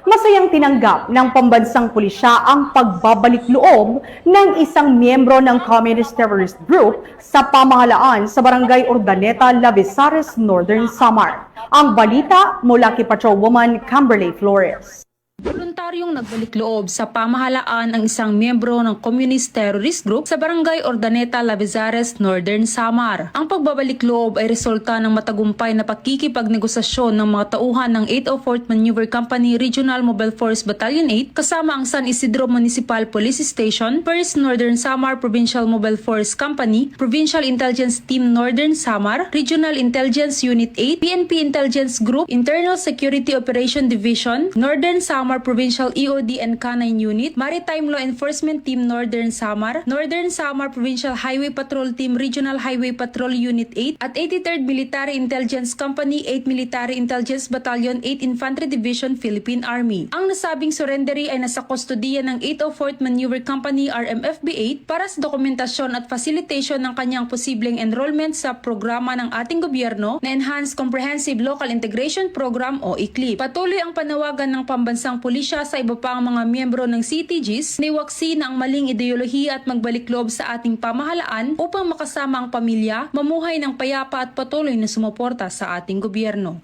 Masayang tinanggap ng pambansang pulisya ang pagbabalik loob ng isang miyembro ng Communist Terrorist Group sa pamahalaan sa Barangay Ordaneta, Lavisares, Northern Samar. Ang balita mula kay Patrolwoman Camberley Flores. Voluntaryong nagbalik loob sa pamahalaan ang isang miyembro ng Communist Terrorist Group sa Barangay Ordaneta, Lavizares, Northern Samar. Ang pagbabalik loob ay resulta ng matagumpay na pakikipagnegosasyon ng mga tauhan ng 804th Maneuver Company Regional Mobile Force Battalion 8 kasama ang San Isidro Municipal Police Station, 1st Northern Samar Provincial Mobile Force Company, Provincial Intelligence Team Northern Samar, Regional Intelligence Unit 8, PNP Intelligence Group, Internal Security Operation Division, Northern Samar Provincial EOD and K9 Unit, Maritime Law Enforcement Team Northern Samar, Northern Samar Provincial Highway Patrol Team Regional Highway Patrol Unit 8 at 83rd Military Intelligence Company 8 Military Intelligence Battalion 8 Infantry Division Philippine Army. Ang nasabing surrendery ay nasa kustodiya ng 804th Maneuver Company RMFB 8 para sa dokumentasyon at facilitation ng kanyang posibleng enrollment sa programa ng ating gobyerno na Enhanced Comprehensive Local Integration Program o ICLIP. Patuloy ang panawagan ng pambansang pulisya sa iba pang mga miyembro ng CTGs na iwaksi na ang maling ideolohiya at magbalik loob sa ating pamahalaan upang makasama ang pamilya, mamuhay ng payapa at patuloy na sumuporta sa ating gobyerno.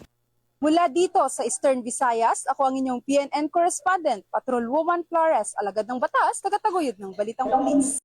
Mula dito sa Eastern Visayas, ako ang inyong PNN correspondent, Patrol Woman Flores, alagad ng batas, tagataguyod ng Balitang Pulis.